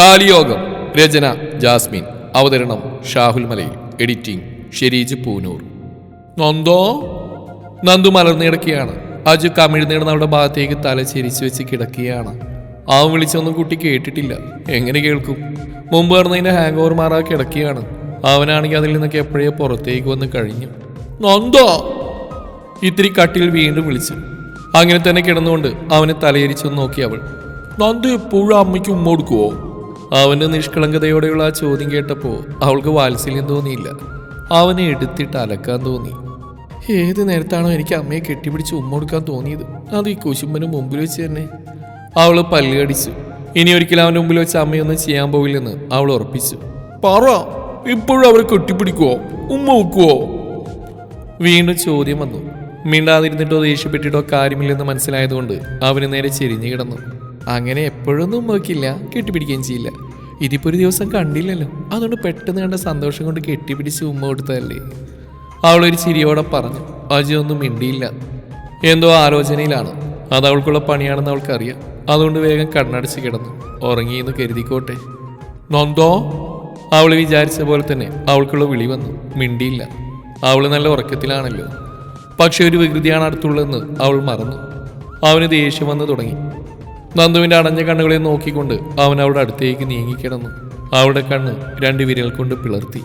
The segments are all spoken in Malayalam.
താലിയോഗം രചന ജാസ്മിൻ അവതരണം ഷാഹുൽ മലയിൽ എഡിറ്റിംഗ് ഷെരീജ് പൂനൂർ. നന്ദോ? നന്ദു മലർന്നു അജു കമിഴ്ന്നിടുന്ന അവളുടെ ഭാഗത്തേക്ക് തല ചിരിച്ചു വെച്ച് കിടക്കുകയാണ്. അവൻ വിളിച്ചൊന്നും കുട്ടി കേട്ടിട്ടില്ല. എങ്ങനെ കേൾക്കും? മുമ്പ് പറഞ്ഞതിന്റെ ഹാങ് ഓവർ മാറാ കിടക്കുകയാണ്. അവനാണെങ്കിൽ അതിൽ നിന്നൊക്കെ എപ്പോഴേ പുറത്തേക്ക് വന്ന് കഴിഞ്ഞു. നന്ദോ? ഇത്തിരി കട്ടിൽ വീണ്ടും വിളിച്ചു. അങ്ങനെ തന്നെ കിടന്നുകൊണ്ട് അവനെ തലയിരിച്ചൊന്ന് നോക്കി അവൾ. നന്ദു എപ്പോഴും അമ്മയ്ക്ക് ഉമ്മ കൊടുക്കുവോ? അവന്റെ നിഷ്കളങ്കതയോടെയുള്ള ആ ചോദ്യം കേട്ടപ്പോൾ അവൾക്ക് വാത്സല്യം തോന്നിയില്ല. അവനെ എടുത്തിട്ട് അലക്കാൻ തോന്നി. ഏത് നേരത്താണോ എനിക്ക് അമ്മയെ കെട്ടിപ്പിടിച്ച് ഉമ്മ കൊടുക്കാൻ തോന്നിയത്? അത് ഈ കുശുമ്പന് മുമ്പിൽ വെച്ച് തന്നെ. അവൾ പല്ലുകടിച്ചു ഇനി ഒരിക്കലും അവന്റെ മുമ്പിൽ വെച്ച് അമ്മയൊന്നും ചെയ്യാൻ പോവില്ലെന്ന് അവൾ ഉറപ്പിച്ചു. പറ ഇപ്പോഴും അവരെ കെട്ടിപ്പിടിക്കുവോ? ഉമ്മ വെക്കുവോ? വീണ്ടും ചോദ്യം വന്നു. മിണ്ടാതിരുന്നിട്ടോ ദേഷ്യപ്പെട്ടിട്ടോ കാര്യമില്ലെന്ന് മനസ്സിലായതുകൊണ്ട് അവന് നേരെ ചെരിഞ്ഞു കിടന്നു. അങ്ങനെ എപ്പോഴൊന്നും വെക്കില്ല കെട്ടിപ്പിടിക്കുകയും ചെയ്യില്ല. ഇതിപ്പോ ഒരു ദിവസം കണ്ടില്ലല്ലോ. അതുകൊണ്ട് പെട്ടെന്ന് കണ്ട സന്തോഷം കൊണ്ട് കെട്ടിപ്പിടിച്ച് ഉമ്മ കൊടുത്തതല്ലേ. അവളൊരു ചിരിയോടെ പറഞ്ഞു അജി ഒന്നും മിണ്ടിയില്ല. എന്തോ ആലോചനയിലാണ്. അത് അവൾക്കുള്ള പണിയാണെന്ന് അവൾക്കറിയാം. അതുകൊണ്ട് വേഗം കണ്ണടച്ച് കിടന്നു. ഉറങ്ങിയെന്ന് കരുതിക്കോട്ടെ. നന്ദോ? അവൾ വിചാരിച്ച പോലെ തന്നെ അവൾക്കുള്ള വിളി വന്നു. മിണ്ടിയില്ല. അവൾ നല്ല ഉറക്കത്തിലാണല്ലോ. പക്ഷെ ഒരു വികൃതിയാണ് അടുത്തുള്ളതെന്ന് അവൾ മറന്നു. അവന് ദേഷ്യം വന്നു തുടങ്ങി. നന്ദുവിന്റെ അടഞ്ഞ കണ്ണുകളെ നോക്കിക്കൊണ്ട് അവൻ അവളുടെ അടുത്തേക്ക് നീങ്ങിക്കിടന്നു. അവളുടെ കണ്ണ് രണ്ട് വിരൽ കൊണ്ട് പിളർത്തി.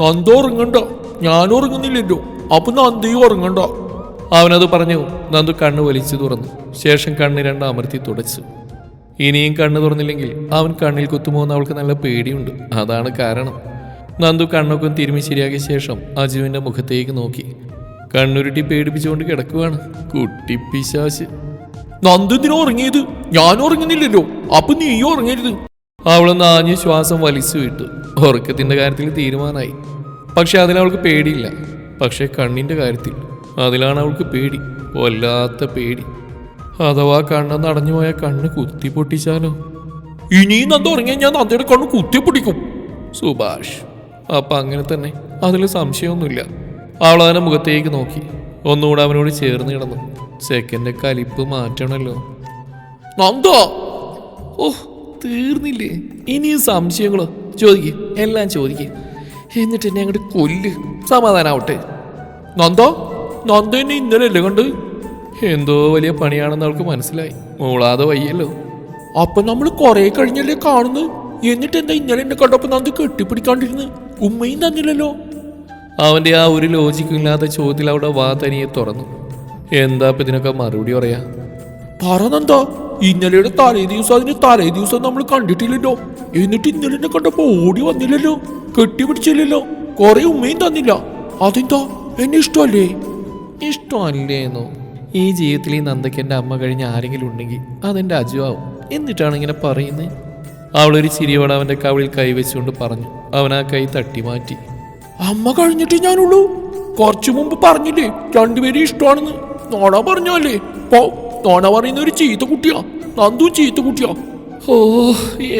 നന്ദു ഉറങ്ങണ്ട. ഞാൻ ഉറങ്ങുന്നില്ലല്ലോ. അപ്പൊ നന്ദിയും ഉറങ്ങണ്ട. അവനത് പറഞ്ഞു. നന്ദു കണ്ണ് വലിച്ചു തുറന്നു. ശേഷം കണ്ണ് രണ്ട് അമർത്തി തുടച്ചു. ഇനിയും കണ്ണ് തുറന്നില്ലെങ്കിൽ അവൻ കണ്ണിൽ കുത്തുമോ എന്ന് അവൾക്ക് നല്ല പേടിയുണ്ട്. അതാണ് കാരണം. നന്ദു കണ്ണൊക്കെ തിരുമി ശരിയാക്കിയ ശേഷം അജുവിന്റെ മുഖത്തേക്ക് നോക്കി. കണ്ണുരുട്ടി പേടിപ്പിച്ചുകൊണ്ട് കിടക്കുവാണ്. കുട്ടി പിശാശ് നന്ദു എന്തിനാ ഉറങ്ങിയത്. ഞാൻ ഉറങ്ങുന്നില്ലല്ലോ. അപ്പൊ നീയോ ഉറങ്ങരുത്. അവൾ നാഞ്ഞ ശ്വാസം വലിച്ചു വിട്ടു. ഉറക്കത്തിന്റെ കാര്യത്തിൽ തീരുമാനമായി. പക്ഷെ അതിലവൾക്ക് പേടിയില്ല. പക്ഷെ കണ്ണിന്റെ കാര്യത്തിൽ അതിലാണ് അവൾക്ക് പേടി. വല്ലാത്ത പേടി. അഥവാ കണ്ണെന്ന് അടഞ്ഞു പോയ കണ്ണ് കുത്തി പൊട്ടിച്ചാലോ? ഇനിയും നന്ദ ഉറങ്ങിയാൽ ഞാൻ നന്ദയുടെ കണ്ണ് കുത്തി പൊട്ടിക്കും. സുഭാഷ്. അപ്പൊ അങ്ങനെ തന്നെ അതിൽ സംശയമൊന്നുമില്ല. അവൾ അവനെ മുഖത്തേക്ക് നോക്കി. ഒന്നുകൂടെ അവനോട് ചേർന്ന് കിടന്നു. സെക്കൻഡ് കലിപ്പ് മാറ്റണല്ലോ. നന്ദോ? ഓ തീർന്നില്ലേ. ഇനിയും സംശയങ്ങളോ? ചോദിക്കേ എല്ലാം ചോദിക്കേ. എന്നിട്ട് എന്നെ അങ്ങോട്ട് കൊല്ല്. സമാധാനാവട്ടെ. നന്ദോ? നന്ദ എന്നെ ഇന്നലെ അല്ലേ കണ്ട്? എന്തോ വലിയ പണിയാണെന്ന് അവൾക്ക് മനസ്സിലായി. മൂളാതെ വയ്യല്ലോ. അപ്പൊ നമ്മൾ കുറെ കഴിഞ്ഞല്ലേ കാണുന്നു എന്നിട്ട് എന്താ ഇന്നലെ എന്നെ കണ്ടപ്പോ നന്ദി കെട്ടിപ്പിടിക്കാണ്ടിരുന്ന്? ഉമ്മയും തന്നില്ലല്ലോ. അവന്റെ ആ ഒരു ലോജിക്കില്ലാത്ത ചോദ്യത്തിൽ അവിടെ വാ തനിയെ തുറന്നു. എന്താ ഇപ്പൊ ഇതിനൊക്കെ മറുപടി പറയാ? പറഞ്ഞെന്താ ഇന്നലെയുടെ തലേ ദിവസം അതിന് തലേ ദിവസം നമ്മൾ കണ്ടിട്ടില്ലല്ലോ. എന്നിട്ട് ഇന്നലെ കണ്ടപ്പോ ഓടി വന്നില്ലല്ലോ. കെട്ടിപ്പിടിച്ചില്ലല്ലോ. കുറെ ഉമ്മയും തന്നില്ല. അതെന്താ? എന്നെ ഇഷ്ടമല്ലേ? ഇഷ്ടമല്ലേന്നോ? ഈ ജീവിതത്തിൽ ഈ നന്ദയ്ക്ക് എന്റെ അമ്മ കഴിഞ്ഞ ആരെങ്കിലും ഉണ്ടെങ്കിൽ അതെന്റെ അജുവാവും. എന്നിട്ടാണ് ഇങ്ങനെ പറയുന്നത് അവളൊരു ചിരിയോടെ അവന്റെ കവിളിൽ കൈവച്ചുകൊണ്ട് പറഞ്ഞു. അവൻ ആ കൈ തട്ടി മാറ്റി. അമ്മ കഴിഞ്ഞിട്ട് ഞാനുള്ളൂ. കുറച്ചു മുമ്പ് പറഞ്ഞില്ലേ? രണ്ടുപേരും ഇഷ്ടമാണെന്ന്. നോണ പറഞ്ഞല്ലേ? നോണ പറയുന്ന ഒരു ചീത്ത കുട്ടിയാ. നന്ദു ചീത്ത കുട്ടിയാ. ഓ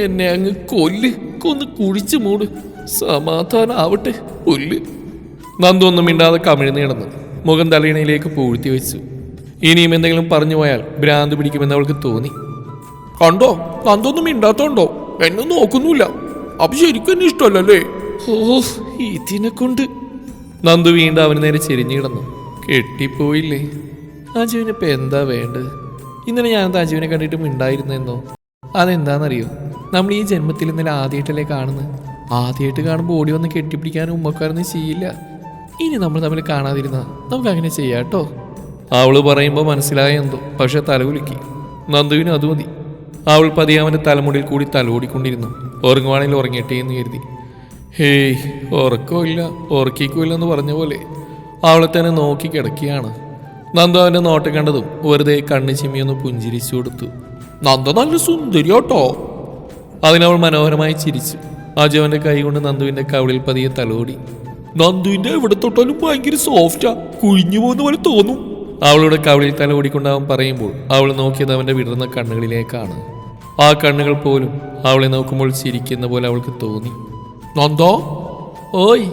എന്നെ അങ്ങ് കൊല്ല്. കൊന്ന് കുഴിച്ചു മൂട്. സമാധാനാവട്ടെ പുല്ല് നന്ദു ഒന്നും മിണ്ടാതെ കമിഴ്ന്ന് കിടന്നു മുഖം തലയിണയിലേക്ക് പൂഴ്ത്തി വെച്ചു. ഇനിയും എന്തെങ്കിലും പറഞ്ഞു പോയാൽ ഭ്രാന്ത് പിടിക്കുമെന്ന് അവൾക്ക് തോന്നി. കണ്ടോ? നന്ദൊന്നും മിണ്ടാത്തോണ്ടോ? എന്നെ നോക്കുന്നില്ല അപ്പൊ ശരിക്കും എന്നെ ഇഷ്ടമല്ലല്ലേ? ഓ ഇതിനെ കൊണ്ട് നന്ദു വീണ്ടും അവന് നേരെ ചെരിഞ്ഞു കിടന്നു. കെട്ടിപ്പോയില്ലേ? അജുവിനിപ്പോ എന്താ വേണ്ടത്? ഇന്നലെ ഞാൻ അജുവിനെ കണ്ടിട്ടും ഉണ്ടായിരുന്നെന്നോ അതെന്താണെന്നറിയോ നമ്മൾ ഈ ജന്മത്തിൽ ഇന്നലെ ആദ്യമായിട്ടല്ലേ കാണുന്നത്? ആദ്യമായിട്ട് കാണുമ്പോൾ ഓടി വന്ന് കെട്ടിപ്പിടിക്കാനും ഉമ്മക്കാരൊന്നും ചെയ്യില്ല. ഇനി നമ്മൾ തമ്മിൽ കാണാതിരുന്ന നമുക്ക് അങ്ങനെ ചെയ്യാം കേട്ടോ. അവൾ പറയുമ്പോൾ മനസ്സിലായ എന്തോ പക്ഷെ തലകുലുക്കി നന്ദുവിന് അത് മതി. അവൾ പതിയെ അവന്റെ തലമുടിയിൽ കൂടി തലോടിക്കൊണ്ടിരുന്നു ഉറങ്ങുവാണെങ്കിൽ ഉറങ്ങട്ടെ എന്ന് കരുതി. ഹേയ് ഉറക്കമില്ല ഉറക്കിക്കില്ല എന്ന് പറഞ്ഞ പോലെ അവളെ തന്നെ നോക്കി കിടക്കുകയാണ്. നന്ദ അവന്റെ നോട്ടം കണ്ടതും വെറുതെ കണ്ണു ചിമ്മിയൊന്ന് പുഞ്ചിരിച്ചു കൊടുത്തു. നന്ദ നല്ല സുന്ദരി സുന്ദരിയോട്ടോ അതിനവൾ മനോഹരമായി ചിരിച്ചു. അജുവന്റെ കൈ കൊണ്ട് നന്ദുവിന്റെ കവിളിൽ പതിയെ തലോടി. നന്ദുവിന്റെ എവിടെ തൊട്ടാലും ഭയങ്കര സോഫ്റ്റാ കുഴിഞ്ഞു പോകുന്ന പോലെ തോന്നും. അവളുടെ കവിളിൽ തലോടിക്കൊണ്ട് അവൻ പറയുമ്പോൾ അവൾ നോക്കിയത് അവന്റെ വിടർന്ന കണ്ണുകളിലേക്കാണ്. ആ കണ്ണുകൾ പോലും അവളെ നോക്കുമ്പോൾ ചിരിക്കുന്ന പോലെ അവൾക്ക് തോന്നി. നന്ദോ ഓയ്.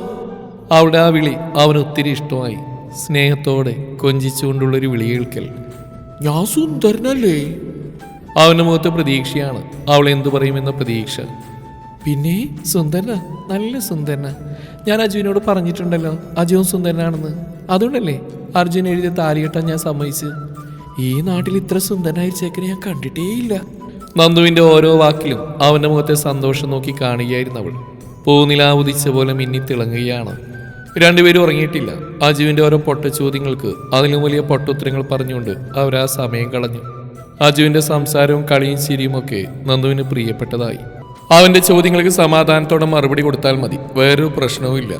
അവളുടെ ആ വിളി അവന് ഒത്തിരി ഇഷ്ടമായി. സ്നേഹത്തോടെ കൊഞ്ചിച്ചുകൊണ്ടുള്ളൊരു വിളി കേൾക്കൽ ഞാൻ സുന്ദരനല്ലേ അവന്റെ മുഖത്തെ പ്രതീക്ഷയാണ്. അവൾ എന്തു പറയുമെന്ന പ്രതീക്ഷ. പിന്നെ? സുന്ദരന. നല്ല സുന്ദരന. ഞാൻ അജുവിനോട് പറഞ്ഞിട്ടുണ്ടല്ലോ. അജുവും സുന്ദരനാണെന്ന്. അതുകൊണ്ടല്ലേ അർജുൻ എഴുതിയ താലികെട്ടാൻ ഞാൻ സമ്മതിച്ച് ഈ നാട്ടിൽ ഇത്ര സുന്ദരനായ ചേക്കനെ ഞാൻ കണ്ടിട്ടേയില്ല. നന്ദുവിന്റെ ഓരോ വാക്കിലും അവന്റെ മുഖത്തെ സന്തോഷം നോക്കി കാണുകയായിരുന്നു അവൾ. പൂനിലാ ഉദിച്ച പോലെ മിന്നി തിളങ്ങുകയാണ് രണ്ടുപേരും ഉറങ്ങിയിട്ടില്ല. അജുവിന്റെ ഓരോ പൊട്ട ചോദ്യങ്ങൾക്ക് അതിലും വലിയ പൊട്ടുത്തരങ്ങൾ പറഞ്ഞുകൊണ്ട് അവർ ആ സമയം കളഞ്ഞു. അജുവിന്റെ സംസാരവും കളിയും ചിരിയും ഒക്കെ നന്ദുവിന് പ്രിയപ്പെട്ടതായി. അവന്റെ ചോദ്യങ്ങൾക്ക് സമാധാനത്തോടെ മറുപടി കൊടുത്താൽ മതി. വേറൊരു പ്രശ്നവും ഇല്ല.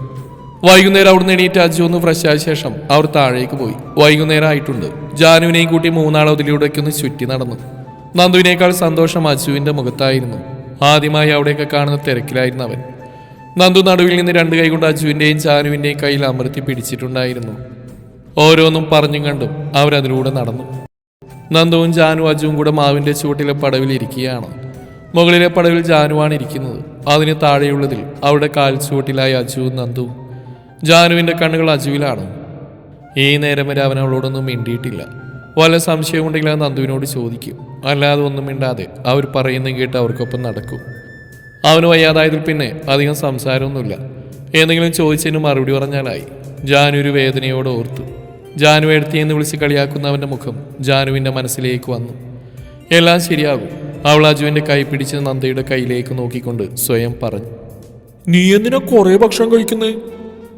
വൈകുന്നേരം അവിടുന്ന് എണീറ്റ് അജു ഒന്ന് ഫ്രഷ് ആയ ശേഷം അവർ താഴേക്ക് പോയി. വൈകുന്നേരം ആയിട്ടുണ്ട്. ജാനുവിനെയും കൂട്ടി മൂന്നാൾ അതിലൂടെയൊക്കെ ഒന്ന് ചുറ്റി നടന്നു. നന്ദുവിനേക്കാൾ സന്തോഷം അജുവിന്റെ മുഖത്തായിരുന്നു. ആദ്യമായി അവിടെയൊക്കെ കാണുന്ന തിരക്കിലായിരുന്നു അവൻ. നന്ദു നടുവിൽ നിന്ന് രണ്ട് കൈ കൊണ്ട് അജുവിന്റെയും ജാനുവിന്റെയും കയ്യിൽ അമർത്തി പിടിച്ചിട്ടുണ്ടായിരുന്നു. ഓരോന്നും പറഞ്ഞും കണ്ടും അവരതിലൂടെ നടന്നു. നന്ദുവും ജാനു അജുവും കൂടെ മാവിന്റെ ചുവട്ടിലെ പടവിൽ ഇരിക്കുകയാണ്. മുകളിലെ പടവിൽ ജാനുവാണ് ഇരിക്കുന്നത്. അതിന് താഴെയുള്ളതിൽ അവരുടെ കാൽ ചുവട്ടിലായി അജുവും നന്ദുവും ജാനുവിന്റെ കണ്ണുകൾ അജുവിലാണ്. ഈ നേരം വരെ അവൻ അവളോടൊന്നും മിണ്ടിയിട്ടില്ല. വല്ല സംശയമുണ്ടെങ്കിൽ അത് നന്ദുവിനോട് ചോദിക്കും. അല്ലാതെ ഒന്നും മിണ്ടാതെ അവർ പറയുന്നത് കേട്ട് അവർക്കൊപ്പം നടക്കും. അവന് വയ്യാതായതിൽ പിന്നെ അധികം സംസാരമൊന്നുമില്ല. എന്തെങ്കിലും ചോദിച്ചതിന് മറുപടി പറഞ്ഞാലായി. ജാനു ഒരു വേദനയോട് ഓർത്തു. ജാനു എടുത്തിയെന്ന് വിളിച്ച് കളിയാക്കുന്നവന്റെ മുഖം ജാനുവിന്റെ മനസ്സിലേക്ക് വന്നു. എല്ലാം ശരിയാകും. അവൾ അജുവിന്റെ കൈ പിടിച്ച് നന്ദയുടെ കയ്യിലേക്ക് നോക്കിക്കൊണ്ട് സ്വയം പറഞ്ഞു. നീ എന്തിനാ കുറേ ഭക്ഷണം കഴിക്കുന്നേ?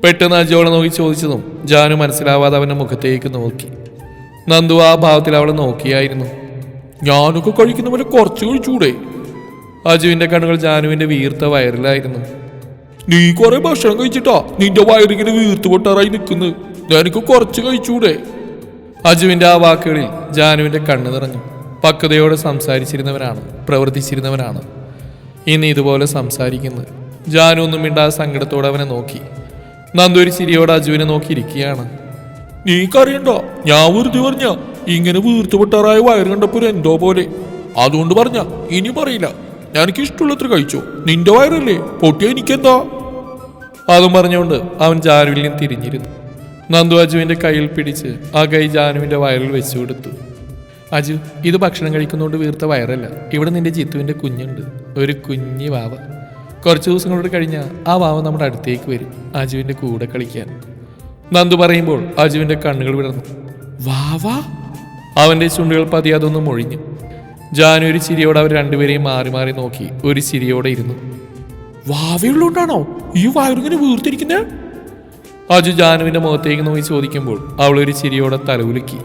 പെട്ടെന്ന് അജുവളെ നോക്കി ചോദിച്ചതും ജാനു മനസ്സിലാവാതെ അവന്റെ മുഖത്തേക്ക് നോക്കി. നന്ദു ആ ഭാവത്തിൽ അവളെ നോക്കിയായിരുന്നു. ഞാനൊക്കെ കഴിക്കുന്ന പോലെ കുറച്ച് കഴിച്ചൂടെ? അജുവിന്റെ കണ്ണുകൾ ജാനുവിന്റെ വീർത്ത വയറിലായിരുന്നു. നീ കുറെ ഭക്ഷണം കഴിച്ചിട്ടാ? നിന്റെ വയറിങ്ങനെ വീർത്ത് പൊട്ടാറായി നിൽക്കുന്നു. ഞാനിക്ക് കുറച്ച് കഴിച്ചൂടെ? അജുവിന്റെ ആ വാക്കുകളിൽ ജാനുവിന്റെ കണ്ണു നിറഞ്ഞു. പക്വതയോടെ സംസാരിച്ചിരുന്നവനാണ് പ്രവർത്തിച്ചിരുന്നവനാണ് ഇന്ന് ഇതുപോലെ സംസാരിക്കുന്നു ജാനു ഒന്നും മിണ്ടാതെ സങ്കടത്തോടെ അവനെ നോക്കി. നന്ദു ഒരു ചിരിയോടെ അജുവിനെ നോക്കിയിരിക്കുകയാണ്. നീക്കറിയണ്ട ഞാൻ വെറുതെ പറഞ്ഞ. ഇങ്ങനെ വീർത്തുപെട്ടാറായ വയറ് കണ്ടപ്പോ എന്തോ പോലെ. അതുകൊണ്ട് പറഞ്ഞ ഇനി പറയില്ല. എനിക്ക് ഇഷ്ടമുള്ളത്ര കഴിച്ചോ? നിന്റെ വയറല്ലേ? പൊട്ടിയ എനിക്കെന്താ? അതും പറഞ്ഞുകൊണ്ട് അവൻ ജാനുവിൽ നിന്ന് തിരിഞ്ഞിരുന്നു. നന്ദു അജുവിന്റെ കയ്യിൽ പിടിച്ച് ആ കൈ ജാനുവിന്റെ വയറിൽ വെച്ചു കൊടുത്തു. അജു ഇത് ഭക്ഷണം കഴിക്കുന്നതുകൊണ്ട് വീർത്ത വയറല്ല. ഇവിടെ നിന്റെ ജിത്തുവിന്റെ കുഞ്ഞുണ്ട്. ഒരു കുഞ്ഞി വാവ. കുറച്ച് ദിവസങ്ങളോട് കഴിഞ്ഞാൽ ആ വാവ നമ്മുടെ അടുത്തേക്ക് വരും. അജുവിന്റെ കൂടെ കളിക്കാൻ. നന്ദു പറയുമ്പോൾ അജുവിന്റെ കണ്ണുകൾ വിടർന്നു. വാവാ? അവന്റെ ചുണ്ടുകൾ പതിയാതൊന്നും മൊഴിഞ്ഞു. ജാനു ഒരു ചിരിയോടെ അവർ രണ്ടുപേരെയും മാറി മാറി നോക്കി. ഒരു ചിരിയോടെ ഇരുന്നു. വാവിയുള്ളോണ്ടാണോ? ഈ വയറിങ്ങനെ വീർത്തിരിക്കുന്നേ? അജു ജാനുവിന്റെ മുഖത്തേക്ക് നോക്കി ചോദിക്കുമ്പോൾ അവൾ ഒരു ചിരിയോടെ തലകുലുക്കി.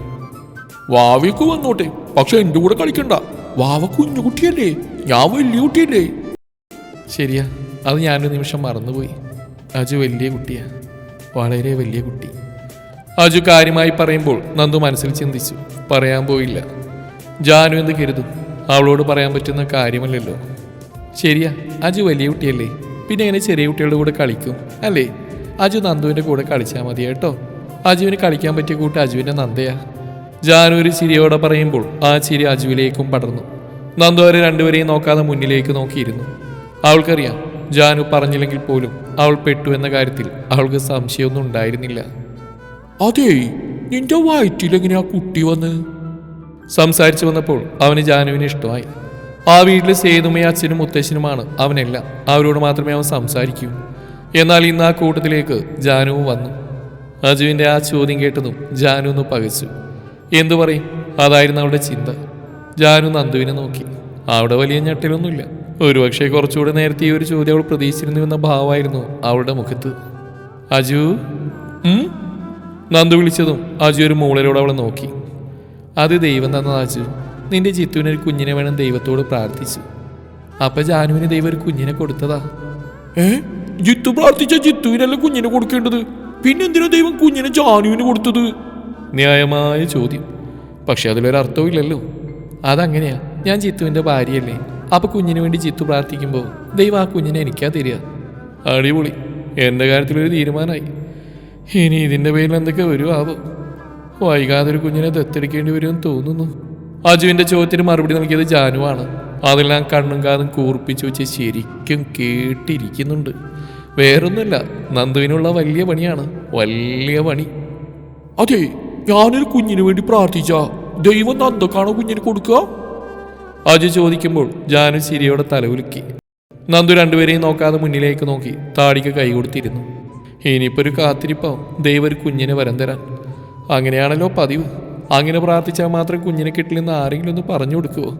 വാവിക്കു വന്നോട്ടെ. പക്ഷെ എന്റെ കൂടെ കളിക്കണ്ട. വാവ കുഞ്ഞു കുട്ടിയല്ലേ ഞാൻ വലിയ കുട്ടിയല്ലേ. ശരിയാ. അത് ഞാനൊരു നിമിഷം മറന്നുപോയി. അജു വലിയ കുട്ടിയാ. വളരെ വലിയ കുട്ടി. അജു കാര്യമായി പറയുമ്പോൾ നന്ദു മനസ്സിൽ ചിന്തിച്ചു. പറയാൻ പോയില്ല. ജാനു എന്ന് കരുതും. അവളോട് പറയാൻ പറ്റുന്ന കാര്യമല്ലല്ലോ. ശരിയാ അജു വലിയ കുട്ടിയല്ലേ. പിന്നെ എങ്ങനെ ചെറിയ കുട്ടികളുടെ കൂടെ കളിക്കും അല്ലേ? അജു നന്ദുവിന്റെ കൂടെ കളിച്ചാൽ മതി കേട്ടോ. അജുവിന് കളിക്കാൻ പറ്റിയ കൂട്ട് അജുവിന്റെ നന്ദയാ. ജാനു ഒരു ചിരിയോടെ പറയുമ്പോൾ ആ ചിരി അജുവിലേക്കും പടർന്നു. നന്ദു അവരെ രണ്ടുപേരെയും നോക്കാതെ മുന്നിലേക്ക് നോക്കിയിരുന്നു. അവൾക്കറിയാം ജാനു പറഞ്ഞില്ലെങ്കിൽ പോലും അവൾ പെട്ടു എന്ന കാര്യത്തിൽ അവൾക്ക് സംശയമൊന്നും ഉണ്ടായിരുന്നില്ല. അതേ നിന്റെ വയറ്റിലെങ്ങനെയാ കുട്ടി വന്ന്? സംസാരിച്ചു വന്നപ്പോൾ അവന് ജാനുവിന് ഇഷ്ടമായി. ആ വീട്ടിലെ സേതുമയും അച്ഛനും മുത്തശ്ശനുമാണ് അവനെല്ലാം. അവരോട് മാത്രമേ അവൻ സംസാരിക്കൂ. എന്നാൽ ഇന്ന് ആ കൂട്ടത്തിലേക്ക് ജാനുവും വന്നു. അജുവിന്റെ ആ ചോദ്യം കേട്ടതും ജാനു ഒന്ന് പകച്ചു. എന്തു പറയും? അതായിരുന്നു അവളുടെ ചിന്ത. ജാനു നന്ദുവിനെ നോക്കി. അവിടെ വലിയ ഞെട്ടലൊന്നുമില്ല. ഒരുപക്ഷെ കുറച്ചുകൂടെ നേരത്തെ ഈ ഒരു ചോദ്യം അവൾ പ്രതീക്ഷിച്ചിരുന്നുവെന്ന ഭാവമായിരുന്നു അവളുടെ മുഖത്ത്. അജു? നന്ദു വിളിച്ചതും അജു ഒരു മൂളരോട് അവളെ നോക്കി. അത് ദൈവം തന്നതാച്ചു നിന്റെ ജിത്തുവിന് ഒരു കുഞ്ഞിനെ വേണം ദൈവത്തോട് പ്രാർത്ഥിച്ചു. അപ്പൊ ജാനുവിന് ദൈവം ഒരു കുഞ്ഞിനെ കൊടുത്തതാ. ഏ? ജിത്തു പ്രാർത്ഥിച്ച ജിത്തുവിനല്ല കുഞ്ഞിനെ കൊടുക്കേണ്ടത്? പിന്നെന്തിനാ ദൈവം കുഞ്ഞിനെ ജാനുവിന് കൊടുത്തത്? ന്യായമായ ചോദ്യം. പക്ഷെ അതിലൊരർത്ഥവും ഇല്ലല്ലോ. അതങ്ങനെയാ. ഞാൻ ജിത്തുവിന്റെ ഭാര്യയല്ലേ. അപ്പൊ കുഞ്ഞിനു വേണ്ടി ജിത്തു പ്രാർത്ഥിക്കുമ്പോൾ ദൈവം ആ കുഞ്ഞിനെ എനിക്കാ തരിക. അടിപൊളി. എന്റെ കാര്യത്തിലൊരു തീരുമാനമായി ഇനി ഇതിന്റെ പേരിൽ എന്തൊക്കെ വരുമാവോ വൈകാതെ ഒരു കുഞ്ഞിനെ ദത്തെടുക്കേണ്ടി വരുമെന്ന് തോന്നുന്നു. അജുവിന്റെ ചോദ്യത്തിന് മറുപടി നൽകിയത് ജാനുവാണ്. അതെല്ലാം കണ്ണും കാതും കൂർപ്പിച്ചു വെച്ച് ശരിക്കും കേട്ടിരിക്കുന്നുണ്ട്. വേറൊന്നുമില്ല നന്ദുവിനുള്ള വലിയ പണിയാണ് വലിയ പണി. അതെ ഞാനൊരു കുഞ്ഞിന് വേണ്ടി പ്രാർത്ഥിച്ച. ദൈവം നന്ദക്കാണോ കുഞ്ഞിന് കൊടുക്കുക? അജു ചോദിക്കുമ്പോൾ ജാനു ചിരിയോടെ തലകുലുക്കി. നന്ദു രണ്ടുപേരെയും നോക്കാതെ മുന്നിലേക്ക് നോക്കി താടിക്ക് കൈ കൊടുത്തിരുന്നു ഇനിയിപ്പോ ഒരു കാത്തിരിപ്പാവും. ദൈവം ഒരു കുഞ്ഞിനെ വരം തരാൻ. അങ്ങനെയാണല്ലോ പതിവ്. അങ്ങനെ പ്രാർത്ഥിച്ചാൽ മാത്രം കുഞ്ഞിനെ കിട്ടില്ലെന്ന് ആരെങ്കിലും ഒന്ന് പറഞ്ഞു കൊടുക്കുമോ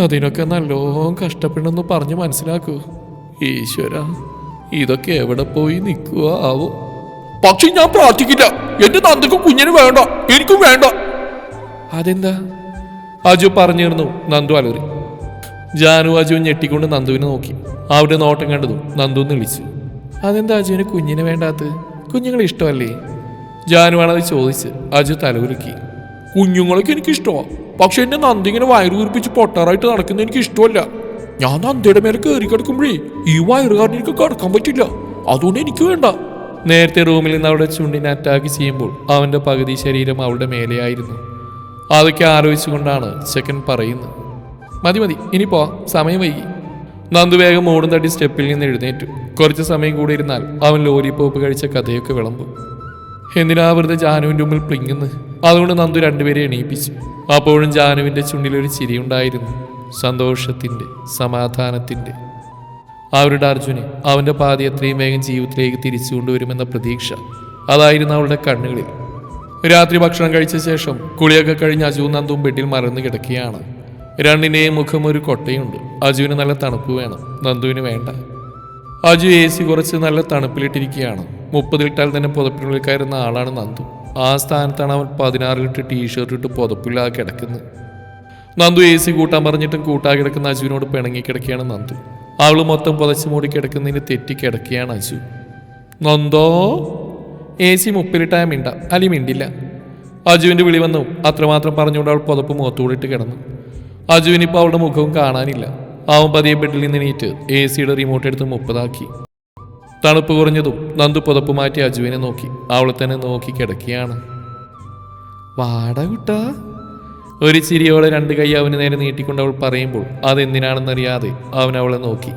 അതിനൊക്കെ നല്ലോണം കഷ്ടപ്പെടണമെന്ന് പറഞ്ഞ് മനസ്സിലാക്കൂ. ഈശ്വര ഇതൊക്കെ എവിടെ പോയി നിൽക്കുക ആവോ? പക്ഷെ ഞാൻ പ്രാർത്ഥിക്കില്ല. എന്റെ നന്ദക്ക് കുഞ്ഞിന് വേണ്ട. എനിക്കും വേണ്ട. അതെന്താ? അജു പറഞ്ഞിരുന്നു നന്ദു അലറി. ജാനു അജു ഞെട്ടിക്കൊണ്ട് നന്ദുവിനെ നോക്കി. അവിടെ നോട്ടം കണ്ടതും നന്ദു വിളിച്ചു. അതെന്താ അജുവിന് കുഞ്ഞിനെ വേണ്ടാത്തത്? കുഞ്ഞുങ്ങൾ ഇഷ്ടമല്ലേ? ജാനുവാണത് ചോദിച്ച് അജു തലകുലുക്കി. കുഞ്ഞുങ്ങളൊക്കെ എനിക്ക് ഇഷ്ടമാണ് പക്ഷെ എന്നെ നന്ദി ഇങ്ങനെ വയറ് വീർപ്പിച്ച് പൊട്ടാറായിട്ട് നടക്കുന്നത് എനിക്ക് ഇഷ്ടമല്ല ഞാൻ നന്ദിയുടെ മേലെ കയറി കിടക്കുമ്പോഴേ ഈ വയറുകാരൻ എനിക്ക് കിടക്കാൻ പറ്റില്ല. അതുകൊണ്ട് എനിക്ക് വേണ്ട. നേരത്തെ റൂമിൽ നിന്ന് അവളുടെ ചുണ്ടിനെ അറ്റാക്ക് ചെയ്യുമ്പോൾ അവന്റെ പകുതി ശരീരം അവളുടെ മേലെയായിരുന്നു. അതൊക്കെ ആലോചിച്ചുകൊണ്ടാണ് ചെക്കൻ പറയുന്നത്. മതി മതി. ഇനി പോ സമയം വൈകി. നന്ദു വേഗം ഓടും തട്ടി സ്റ്റെപ്പിൽ നിന്ന് എഴുന്നേറ്റു. കുറച്ച് സമയം കൂടി ഇരുന്നാൽ അവൻ ലോലിപ്പോപ്പ് കഴിച്ച കഥയൊക്കെ വിളമ്പും. എന്തിനാ വെറുതെ ജാനുവിന്റെ മുമ്പിൽ പ്ലിങ്ങുന്നു? അതുകൊണ്ട് നന്ദു രണ്ടുപേരെ എണീപ്പിച്ചു. അപ്പോഴും ജാനുവിന്റെ ചുണ്ടിലൊരു ചിരിയുണ്ടായിരുന്നു സന്തോഷത്തിന്റെ സമാധാനത്തിന്റെ അവരുടെ അർജുന് അവന്റെ പാതി എത്രയും വേഗം ജീവിതത്തിലേക്ക് തിരിച്ചു കൊണ്ടുവരുമെന്ന പ്രതീക്ഷ അതായിരുന്നു അവളുടെ കണ്ണുകളിൽ. രാത്രി ഭക്ഷണം കഴിച്ച ശേഷം കുളിയൊക്കെ കഴിഞ്ഞ് അജു നന്ദും ബെഡിൽ മറന്നു കിടക്കുകയാണ്. രണ്ടിന്റെയും മുഖം ഒരു കൊട്ടയുണ്ട്. അജുവിന് നല്ല തണുപ്പ് വേണം. നന്ദുവിന് വേണ്ട. അജു എ സി കുറച്ച് നല്ല തണുപ്പിലിട്ടിരിക്കുകയാണ്. മുപ്പതിലിട്ടാൽ തന്നെ പുതപ്പിനുള്ളിൽ കയറുന്ന ആളാണ് നന്ദു. ആ സ്ഥാനത്താണ് അവൻ പതിനാറിലിട്ട് ടീഷർട്ട് ഇട്ട് പുതപ്പില്ലാതെ കിടക്കുന്നത്. നന്ദു എ സി കൂട്ടാൻ പറഞ്ഞിട്ടും കൂട്ടാ കിടക്കുന്ന അജുവിനോട് പിണങ്ങി കിടക്കുകയാണ് നന്ദു. അവൾ മൊത്തം പുതച്ച് മൂടി കിടക്കുന്നതിന് തെറ്റി കിടക്കുകയാണ് അജു. നന്ദോ? എ സി മുപ്പിലിട്ടായ മിണ്ട. അലി മിണ്ടില്ല. അജുവിന്റെ വിളി വന്നു. അത്രമാത്രം പറഞ്ഞുകൊണ്ട് അവൾ പുതപ്പ് മുഖത്തൂടിട്ട് കിടന്നു. അജുവിനിപ്പോൾ അവളുടെ മുഖവും കാണാനില്ല. അവൻ പതിയെ ബെഡിൽ നിന്ന് എണീറ്റ് എ സിയുടെ റിമോട്ട് എടുത്ത് മുപ്പതാക്കി. തണുപ്പ് കുറഞ്ഞതും നന്ദു പുതപ്പ് മാറ്റി അജുവിനെ നോക്കി. അവളെ തന്നെ നോക്കി കിടക്കുകയാണ്. വാട കുട്ടാ. ഒരു ചിരിയോടെ രണ്ട് കൈ അവന് നേരെ നീട്ടിക്കൊണ്ട് അവൾ പറയുമ്പോൾ അതെന്തിനാണെന്നറിയാതെ അവൻ അവളെ നോക്കി.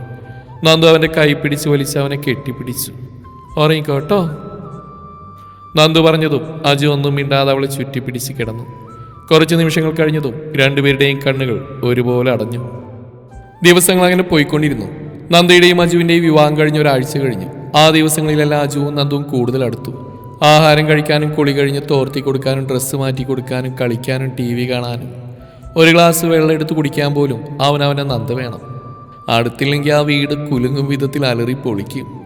നന്ദു അവന്റെ കൈ പിടിച്ച് വലിച്ച് അവനെ കെട്ടിപ്പിടിച്ചു. ഉറങ്ങിക്കോട്ടോ. നന്ദു പറഞ്ഞതും അജു ഒന്നും മിണ്ടാതെ അവളെ ചുറ്റിപ്പിടിച്ച് കിടന്നു. കുറച്ച് നിമിഷങ്ങൾ കഴിഞ്ഞതും രണ്ടുപേരുടെയും കണ്ണുകൾ ഒരുപോലെ അടഞ്ഞു. ദിവസങ്ങൾ അങ്ങനെ പോയിക്കൊണ്ടിരുന്നു. നന്ദയുടെയും അജുവിന്റെയും വിവാഹം കഴിഞ്ഞ ഒരാഴ്ച കഴിഞ്ഞു. ആ ദിവസങ്ങളിലെല്ലാം അജുവും നന്ദുവും കൂടുതൽ അടുത്തു. ആഹാരം കഴിക്കാനും കുളി കഴിഞ്ഞ് തോർത്തി കൊടുക്കാനും ഡ്രസ്സ് മാറ്റി കൊടുക്കാനും കളിക്കാനും ടി വി കാണാനും. ഒരു ഗ്ലാസ് വെള്ളം എടുത്ത് കുടിക്കാൻ പോലും അവനവനെ നന്ദ വേണം. അടുത്തില്ലെങ്കിൽ ആ വീട് കുലുങ്ങും വിധത്തിൽ അലറി പൊളിക്കും.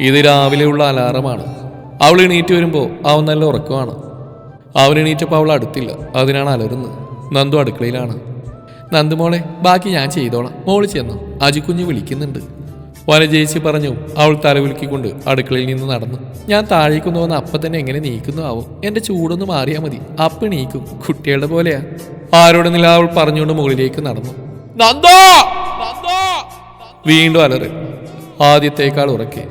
ഇത് രാവിലെയുള്ള അലാറമാണ്. അവൾ എണീറ്റ് വരുമ്പോൾ അവൻ നല്ല ഉറക്കമാണ്. അവൻ എണീറ്റപ്പോൾ അവൾ അടുത്തില്ല. അതിനാണ് അലറുന്നത്. നന്ദു അടുക്കളയിലാണ്. നന്ദു മോളെ ബാക്കി ഞാൻ ചെയ്തോളാം. മോൾ ചെന്നു. അജിക്കുഞ്ഞ് വിളിക്കുന്നുണ്ട്. വനജയിച്ച് പറഞ്ഞു അവൾ തലവിളിക്കൊണ്ട് അടുക്കളയിൽ നിന്ന് നടന്നു. ഞാൻ താഴേക്ക് തോന്നുന്ന അപ്പം തന്നെ എങ്ങനെ നീക്കുന്നു ആവും? എന്റെ ചൂടൊന്ന് മാറിയാൽ മതി. അപ്പ നീക്കും കുട്ടികളുടെ പോലെയാ. ആരോടെന്നില്ല അവൾ പറഞ്ഞുകൊണ്ട് മുകളിലേക്ക് നടന്നു. നന്ദോ! വീണ്ടും അലറി. ആദ്യത്തേക്കാൾ ഉറക്കെ.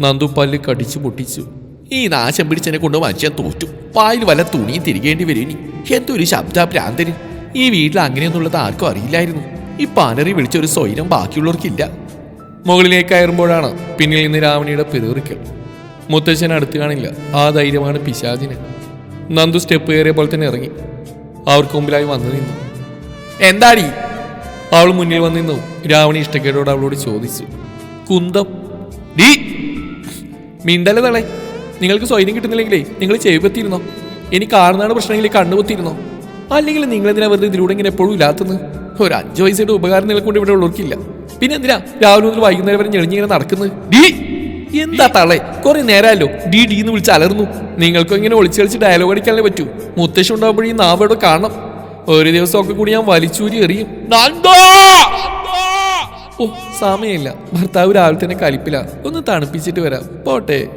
നന്ദു പല്ല് കടിച്ചു പൊട്ടിച്ചു. ഈ നാശം പിടിച്ചെന്നെ കൊണ്ട് മനുഷ്യൻ തോറ്റു. പായിൽ വല്ല തുണിയും തിരികേണ്ടി വരും ഇനി. എന്തൊരു ശബ്ദ ഭ്രാന്തന്. ഈ വീട്ടിൽ അങ്ങനെയൊന്നുള്ളത് ആർക്കും അറിയില്ലായിരുന്നു. ഈ പാനറി വിളിച്ച ഒരു സ്വൈരം ബാക്കിയുള്ളവർക്കില്ല. മുകളിലേക്ക് കയറുമ്പോഴാണ് പിന്നിൽ നിന്ന് രാവണിയുടെ പിറുറിക്കൽ മുത്തച്ഛൻ അടുത്ത് കാണില്ല. ആ ധൈര്യമാണ് പിശാചിന്. നന്ദു സ്റ്റെപ്പ് കയറിയ പോലെ തന്നെ ഇറങ്ങി. അവർക്ക് മുമ്പിലായി വന്നു നിന്നു. എന്താടി? അവൾ മുന്നിൽ വന്നു നിന്നു. രാവണി ഇഷ്ടക്കേടോട് അവളോട് ചോദിച്ചു. കുന്തം. ഡീ! മിണ്ടല തളെ നിങ്ങൾക്ക് സ്വൈര്യം കിട്ടുന്നില്ലെങ്കിലേ നിങ്ങൾ ചെവിപ്പത്തിയിരുന്നോ ഇനി കാണുന്നതാണ് പ്രശ്നമെങ്കിൽ കണ്ണുപൊത്തിയിരുന്നോ അല്ലെങ്കിൽ നിങ്ങൾ എന്തിനാ വെറുതെ ഇതിലൂടെ ഇങ്ങനെ എപ്പോഴും ഇല്ലാത്തത്? ഒരു അഞ്ചു വയസ്സായിട്ട് ഉപകാരം നിലക്കൊണ്ട് ഇവിടെ ഉള്ളവർക്കില്ല. പിന്നെ എന്തിനാ രാവിലെ മുതൽ വൈകുന്നേരം വരെ ഞെളിഞ്ഞിങ്ങനെ നടക്കുന്നത്? ഡീ! എന്താ തളെ കുറെ നേരമല്ലോ ഡി ഡി എന്ന് വിളിച്ച് അലർന്നു നിങ്ങൾക്കും ഇങ്ങനെ ഒളിച്ചു കളിച്ച് ഡയലോഗ് അടിക്കാനേ പറ്റൂ. മുത്തശ്ശി ഉണ്ടാകുമ്പോഴേ ഈ ഇവിടെ കാണണം. ഒരു ദിവസമൊക്കെ കൂടി ഞാൻ വലിച്ചൂരി എറിയും! ഓ സമയമില്ല. ഭർത്താവ് രാവിലെ തന്നെ കലിപ്പില. ഒന്ന് തണുപ്പിച്ചിട്ട് വരാം. പോട്ടെ.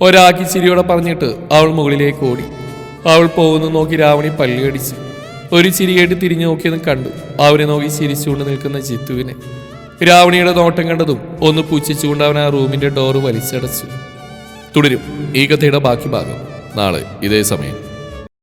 ഒരാക്കി ചിരിയോടെ പറഞ്ഞിട്ട് അവൾ മുകളിലേക്ക് ഓടി. അവൾ പോകുന്നു നോക്കി രാവണി പല്ല് കടിച്ചു. ഒരു ചിരിയായിട്ട് തിരിഞ്ഞു നോക്കിയതും കണ്ടു. അവനെ നോക്കി ചിരിച്ചുകൊണ്ട് നിൽക്കുന്ന ജിത്തുവിനെ. രാവണിയുടെ നോട്ടം കണ്ടതും ഒന്ന് പുച്ഛിച്ചുകൊണ്ട് അവൻ ആ റൂമിന്റെ ഡോറ് വലിച്ചടച്ചു. തുടരും. ഈ കഥയുടെ ബാക്കി ഭാഗം നാളെ ഇതേ സമയം.